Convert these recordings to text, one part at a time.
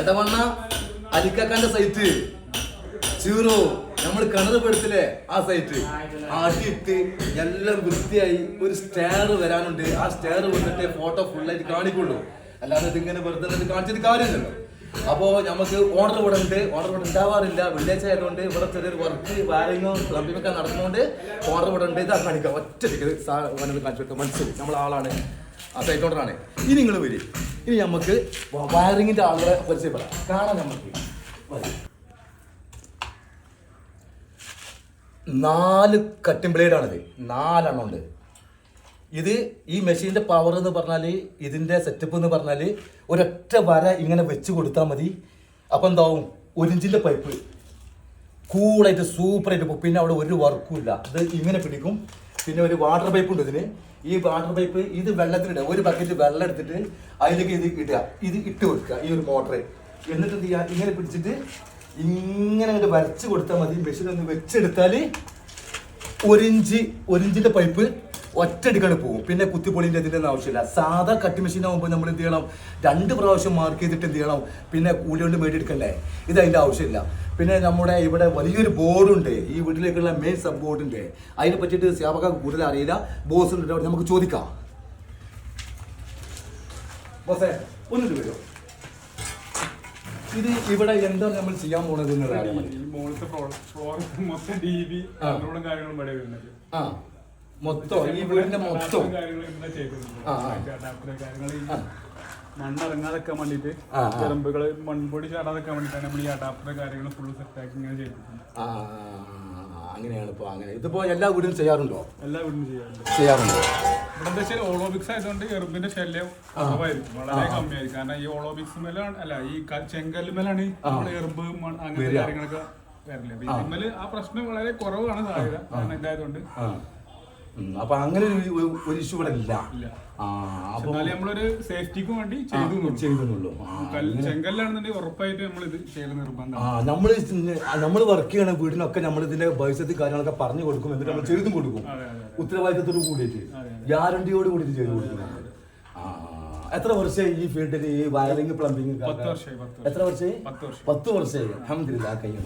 Edavanna അലിക്കാക്കാന്റെ site Chi Rho നമ്മൾ കിണർ പെടുത്തില്ലേ ആ സൈറ്റ് അടിയിട്ട് എല്ലാം വൃത്തിയായി ഒരു സ്റ്റെയർ വരാനുണ്ട്. ആ സ്റ്റെയർ വന്നിട്ട് ഫോട്ടോ ഫുള്ളായിട്ട് കാണിക്കുള്ളൂ. അല്ലാതെ ഇതിങ്ങനെ വെറുതെ കാണിച്ചിട്ട് കാര്യമില്ലല്ലോ. അപ്പോ നമുക്ക് ഓർഡർ ഇവിടെ ഓർഡർ ഇവിടെ ഉണ്ടാവാറില്ല. വെള്ളിയാഴ്ച ആയതുകൊണ്ട് ഇവിടെ ചെറിയൊരു വർക്ക് വാരിങ്ങോ പ്ലംബിംഗ് ഒക്കെ നടക്കുന്നുണ്ട് ഓർഡർ ഇവിടെ ഉണ്ട്. ഇതാ കാണിക്കാം. ഒറ്റ കാണിച്ചു കൊടുക്കാം. മനസ്സിലായി? നമ്മൾ ആളാണ് ആ സൈറ്റ് ഓർഡറാണ് ഇനി നിങ്ങൾ വരും ഇനി നമുക്ക് വയറിങ്ങിന്റെ ആളുകളെ പരിചയപ്പെടാം. കാണാം നമുക്ക്. നാല് കട്ടിംഗ് ബ്ലേഡാണിത് നാലെണ്ണം ഉണ്ട്. ഇത് ഈ മെഷീന്റെ പവർ എന്ന് പറഞ്ഞാൽ ഇതിന്റെ സെറ്റപ്പ് എന്ന് പറഞ്ഞാൽ ഒരൊറ്റ വര ഇങ്ങനെ വെച്ച് കൊടുത്താൽ മതി. അപ്പം എന്താവും? ഒരിഞ്ചിന്റെ പൈപ്പ് കൂളായിട്ട് സൂപ്പറായിട്ട് പിന്നെ അവിടെ ഒരു വർക്കും ഇല്ല. ഇത് ഇങ്ങനെ പിടിക്കും. പിന്നെ ഒരു വാട്ടർ പൈപ്പ് ഉണ്ട് ഇതിന്. ഈ വാട്ടർ പൈപ്പ് ഇത് വെള്ളത്തിലിടുക. ഒരു ബക്കറ്റ് വെള്ളം എടുത്തിട്ട് അതിലേക്ക് ഇത് ഇടുക. ഇത് ഇട്ട് കൊടുക്കുക ഈ ഒരു മോട്ടർ എന്നിട്ട് എന്ത് ചെയ്യുക? ഇങ്ങനെ പിടിച്ചിട്ട് ഇങ്ങനെ അങ്ങോട്ട് വരച്ച് കൊടുത്താൽ മതി. മെഷീൻ ഒന്ന് വെച്ചെടുത്താൽ ഒരിഞ്ച് ഒരിഞ്ചിന്റെ പൈപ്പ് ഒറ്റടിക്കാണ് പോകും. പിന്നെ കുത്തിപ്പൊളിന്റെ ഇതിന്റെ ഒന്നും ആവശ്യമില്ല. സാധാ കട്ടി മെഷീൻ ആകുമ്പോൾ നമ്മൾ എന്ത് ചെയ്യണം? രണ്ട് പ്രാവശ്യം മാർക്ക് ചെയ്തിട്ട് എന്ത് ചെയ്യണം? പിന്നെ കൂലി കൊണ്ട് മേടിയെടുക്കണ്ടേ ഇത് അതിന്റെ ആവശ്യമില്ല. പിന്നെ നമ്മുടെ ഇവിടെ വലിയൊരു ബോർഡുണ്ട് ഈ വീട്ടിലേക്കുള്ള മെയിൻ സബ് ബോർഡിന്റെ അതിനെ പറ്റിയിട്ട് സ്യാപക കൂടുതൽ അറിയില്ല. ബോസ് ഉണ്ട്. അവിടെ നമുക്ക് ചോദിക്കാം. ബോസേ ഒന്നിട്ട് വരുമോ ഇത് ഇവിടെ എന്താ നമ്മൾ ചെയ്യാൻ പോണത് എന്നുള്ള അറിയാൻ മൊത്തം ഈ വീടിന്റെ മൊത്തം. ആ, ആ. ആ. വേണ്ടിയിട്ട് ആ, ആ. മൺപൊടി ചാടാതൊക്കെ വേണ്ടിയിട്ടാണ് നമ്മൾ ഈ അഡാപ്റ്റർ കാര്യങ്ങൾ ഫുള്ള് സെറ്റാക്കി ഇങ്ങനെ ചെയ്തിട്ടുണ്ട്. ആ അങ്ങനെയാണ് ഇപ്പൊ അങ്ങനെ. ഇതിപ്പോ എല്ലാ വീടും ചെയ്യാറുണ്ടോ? എല്ലാ വീടും ചെയ്യാറുണ്ട്. ചെയ്യാറുണ്ട്? ഇവിടെ എന്താ വെച്ചാൽ ഓളോബിക്സ് ആയതുകൊണ്ട് എറുമ്പിന്റെ ശല്യം കുറവായിരിക്കും. വളരെ കമ്മിയായിരിക്കും. കാരണം ഈ ഓളോബിക്സ് മേലാണ് അല്ല ഈ ക- ചെങ്കല്ലുമേലാണ് നമ്മൾ എറുമ്പ് മൺ അങ്ങനത്തെ. കാര്യങ്ങളൊക്കെ വരില്ല അപ്പൊ ആ. പ്രശ്നം വളരെ കുറവാണ് സാധ്യത കാരണം ഇതായതുകൊണ്ട് ആ. അപ്പൊ അങ്ങനെ ഒരു ഒരു- ഇഷ്യൂ ഇവിടെ ഇല്ല. നമ്മളൊരു സേഫ്റ്റിക്കും വേണ്ടി ചെയ്തു എന്നുള്ളൂ. ചെയ്യുന്നുള്ളൂ ആ, കല്ല് ചെങ്കല്ലാണെന്നുണ്ടെങ്കിൽ ഉറപ്പായിട്ട് നമ്മൾ ഇത് ചെയ്യൽ നിർബന്ധം ആ നമ്മൾ നമ്മൾ വർക്ക് ചെയ്യണ വീടിനൊക്കെ നമ്മൾ ഇതിന്റെ ഭവിഷ്യത്ത് കാര്യങ്ങളൊക്കെ പറഞ്ഞു കൊടുക്കും എന്നിട്ട് നമ്മൾ ചെയ്തും കൊടുക്കും. ഉത്തരവാദിത്തത്തോട് കൂടിയിട്ട്. ഗ്യാരണ്ടിയോട് കൂടിയിട്ട് ചെയ്തു കൊടുക്കും ആ എത്ര വർഷമായി ഈ ഫീൽഡിൽ ഈ വയറിംഗ് പ്ലംബിംഗ് പത്ത് വർഷമായി പത്ത് വർഷം. എത്ര വർഷമായി? പത്ത് വർഷം. പത്ത് വർഷമായി. അഹമ്മദില്ല കയ്യും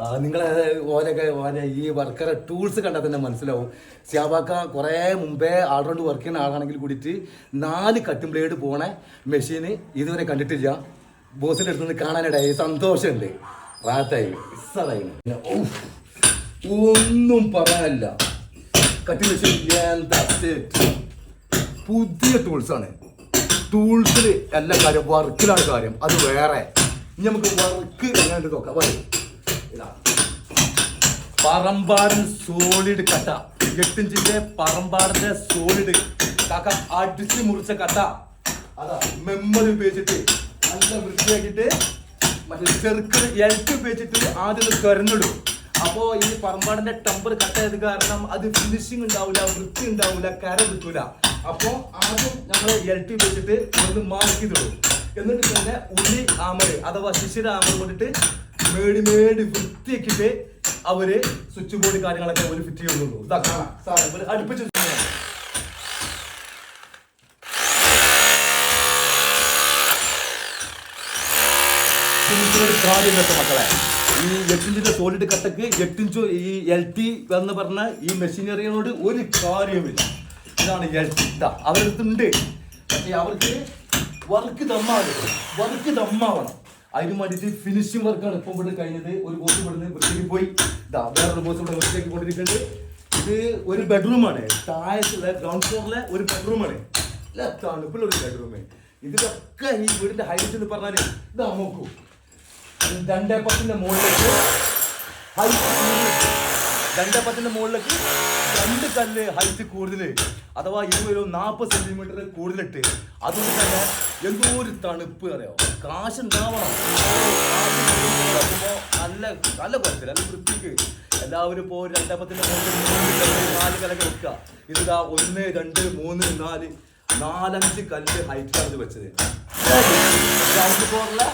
ആ, നിങ്ങളെ ഓരൊക്കെ ഓരോ ഈ വർക്കറെ ടൂൾസ് കണ്ടാൽ തന്നെ മനസ്സിലാവും. സ്യാബാക്ക കുറേ മുമ്പേ ആൾറൗണ്ട് വർക്ക് ചെയ്യുന്ന ആളാണെങ്കിൽ കൂടിയിട്ട് നാല് കട്ടും ബ്ലേഡ് പോണ മെഷീന് ഇതുവരെ കണ്ടിട്ടില്ല. ബോസിന്റെ അടുത്ത് നിന്ന് കാണാനിടയായി. സന്തോഷമുണ്ട്. റാത്തായി. ഒന്നും പറയാനല്ല. കട്ടി മെഷീൻ. പുതിയ ടൂൾസാണ് ടൂൾസിൽ എല്ലാ കാര്യം വർക്കിലാണ് കാര്യം. അത് വേറെ. ഇനി നമുക്ക് വർക്ക് എങ്ങനെയുണ്ട് നോക്കാം. വരും. പറമ്പാടൻ സോളിഡ് കട്ട. എട്ടിഞ്ചിന്റെ പറമ്പാടന്റെ സോളിഡ്. കാക്ക അടിച്ച് മുറിച്ച കട്ട. അതാ മെമ്മറി ഉപയോഗിച്ചിട്ട് നല്ല വൃത്തിയാക്കിയിട്ട് മറ്റേ ചെറുക്കൽ എൽറ്റ് ഉപയോഗിച്ചിട്ട് ആദ്യം കരഞ്ഞിടും. അപ്പോ ഈ പറമ്പാടിന്റെ ടമ്പർ കട്ടായത് കാരണം അത് ഫിനിഷിംഗ് ഉണ്ടാവില്ല വൃത്തി ഉണ്ടാവില്ല കര കിട്ടൂല. അപ്പോ ആദ്യം നമ്മൾ എൽറ്റ് ഉപയോഗിച്ചിട്ട് ഒന്ന് മാർക്ക് ചെയ്തിടും. എന്നിട്ട് തന്നെ ഉള്ളി ആമര് അഥവാ ശിശിര ആമര് കൊണ്ടിട്ട് മേടി മേടി വൃത്തിയാക്കിയിട്ട് അവർ സ്വിച്ച് ബോർഡ് കാര്യങ്ങളൊക്കെ അവർ ഫിറ്റ് ചെയ്യുന്നുള്ളൂ. അടുപ്പിച്ച് മക്കളെ. ഈ എട്ടിഞ്ചിന്റെ സോളിഡ് കട്ടക്ക് എട്ടിഞ്ച് ഈ എൽ ടി എന്ന് പറഞ്ഞ ഈ മെഷീനറികളോട് ഒരു കാര്യവുമില്ല. ഇതാണ് എൽ ടി അവരടുത്തുണ്ട്. പക്ഷേ അവർക്ക് വർക്ക് ദമ്മാവണം വർക്ക് ദമ്മാവണം അതിന് വേണ്ടിയിട്ട് ഫിനിഷിംഗ് വർക്കാണ് ഇപ്പം ഇവിടെ കഴിഞ്ഞത്. ഒരു ബോസ് ഇവിടുന്ന് വൃത്തിക്ക് പോയി. ഇതാ വേറൊരു ബോസ് ഇവിടെ വൃത്തിയാക്കി കൊണ്ടിരിക്കുന്നുണ്ട് ഇത് ഒരു ബെഡ്റൂമാണ് താഴെ ഗ്രൗണ്ട് ഫ്ലോറിലെ ഒരു ബെഡ്റൂമാണ് ഇല്ല തണുപ്പിലുള്ള ഒരു ബെഡ്റൂം ഇതിലൊക്കെ ഈ വീടിന്റെ ഹൈറ്റ് എന്ന് പറഞ്ഞാൽ ഇതാ നോക്കൂ. രണ്ടേ പത്തിന്റെ മുകളിലേക്ക് ഹൈറ്റ് രണ്ടേ പത്തിന്റെ മുകളിലേക്ക് രണ്ട് കല്ല് ഹൈറ്റ് കൂടുതൽ അഥവാ ഇരുപതിലോ നാൽപ്പത് സെന്റിമീറ്റർ കൂടുതലിട്ട് അതുകൊണ്ട് തന്നെ എന്തോ ഒരു തണുപ്പ് അറിയാം കാശ് ഉണ്ടാവണം നല്ല നല്ല കുഴപ്പമില്ല നല്ല വൃത്തിക്ക് എല്ലാവരും ഇപ്പോൾ രണ്ടപ്പത്തിന്റെ മുകളിൽ നാല് കലൊക്കെ വെക്കുക ഇതാ ഒന്ന് രണ്ട് മൂന്ന് നാല് നാലഞ്ച് കല്ല് ഹൈറ്റ് ഇത് വെച്ചത് ഗ്രൗണ്ട് ഫ്ലോറിലെ